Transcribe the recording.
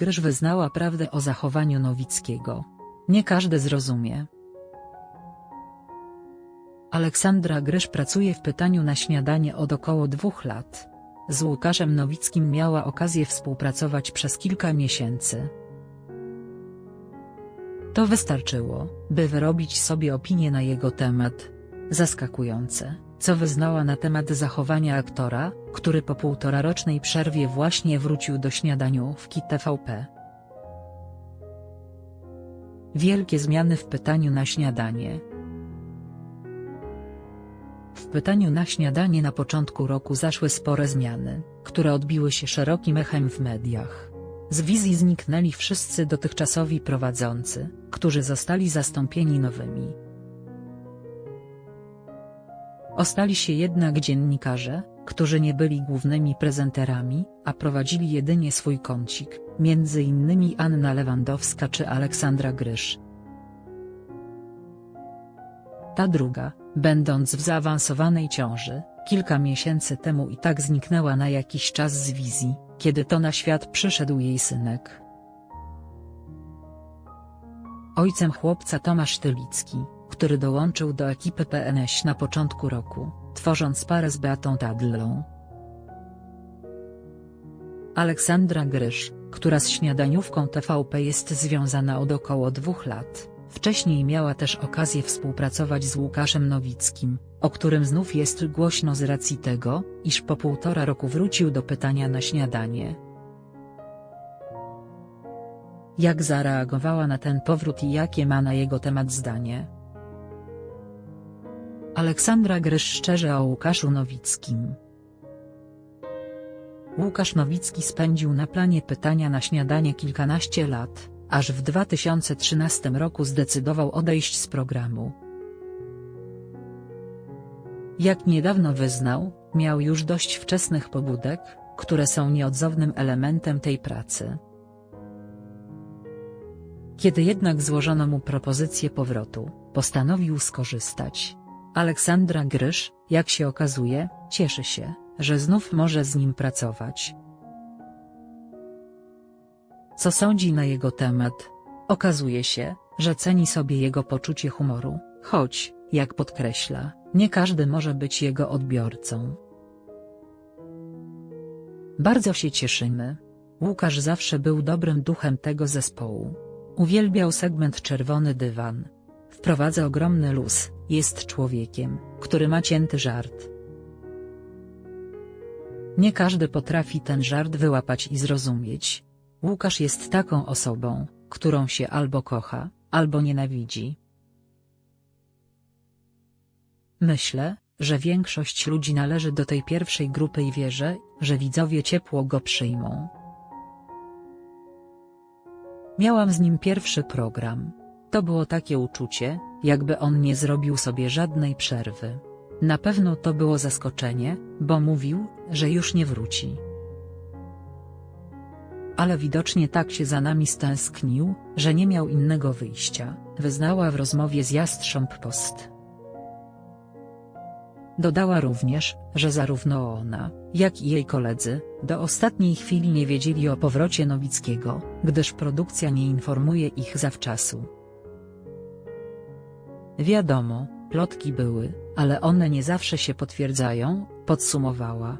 Gryż wyznała prawdę o zachowaniu Nowickiego. Nie każdy zrozumie. Aleksandra Gryż pracuje w pytaniu na śniadanie od około dwóch lat. Z Łukaszem Nowickim miała okazję współpracować przez kilka miesięcy. To wystarczyło, by wyrobić sobie opinię na jego temat. Zaskakujące, co wyznała na temat zachowania aktora, który po półtorarocznej przerwie właśnie wrócił do śniadaniówki TVP. Wielkie zmiany w pytaniu na śniadanie. W pytaniu na śniadanie na początku roku zaszły spore zmiany, które odbiły się szerokim echem w mediach. Z wizji zniknęli wszyscy dotychczasowi prowadzący, którzy zostali zastąpieni nowymi. Ostali się jednak dziennikarze, którzy nie byli głównymi prezenterami, a prowadzili jedynie swój kącik, między innymi Anna Lewandowska czy Aleksandra Grysz. Ta druga, będąc w zaawansowanej ciąży, kilka miesięcy temu i tak zniknęła na jakiś czas z wizji, kiedy to na świat przyszedł jej synek. Ojcem chłopca Tomasz Tylicki, który dołączył do ekipy PNS na początku roku, tworząc parę z Beatą Tadlą. Aleksandra Grysz, która z śniadaniówką TVP jest związana od około dwóch lat, wcześniej miała też okazję współpracować z Łukaszem Nowickim, o którym znów jest głośno z racji tego, iż po półtora roku wrócił do pytania na śniadanie. Jak zareagowała na ten powrót i jakie ma na jego temat zdanie? Aleksandra Grysz szczerze o Łukaszu Nowickim. Łukasz Nowicki spędził na planie pytania na śniadanie kilkanaście lat, aż w 2013 roku zdecydował odejść z programu. Jak niedawno wyznał, miał już dość wczesnych pobudek, które są nieodzownym elementem tej pracy. Kiedy jednak złożono mu propozycję powrotu, postanowił skorzystać. Aleksandra Grysz, jak się okazuje, cieszy się, że znów może z nim pracować. Co sądzi na jego temat? Okazuje się, że ceni sobie jego poczucie humoru, choć, jak podkreśla, nie każdy może być jego odbiorcą. Bardzo się cieszymy. Łukasz zawsze był dobrym duchem tego zespołu. Uwielbiał segment Czerwony Dywan. Wprowadza ogromny luz, jest człowiekiem, który ma cięty żart. Nie każdy potrafi ten żart wyłapać i zrozumieć. Łukasz jest taką osobą, którą się albo kocha, albo nienawidzi. Myślę, że większość ludzi należy do tej pierwszej grupy i wierzę, że widzowie ciepło go przyjmą. Miałam z nim pierwszy program. To było takie uczucie, jakby on nie zrobił sobie żadnej przerwy. Na pewno to było zaskoczenie, bo mówił, że już nie wróci. Ale widocznie tak się za nami stęsknił, że nie miał innego wyjścia, wyznała w rozmowie z Jastrząb Post. Dodała również, że zarówno ona, jak i jej koledzy, do ostatniej chwili nie wiedzieli o powrocie Nowickiego, gdyż produkcja nie informuje ich zawczasu. Wiadomo, plotki były, ale one nie zawsze się potwierdzają, podsumowała.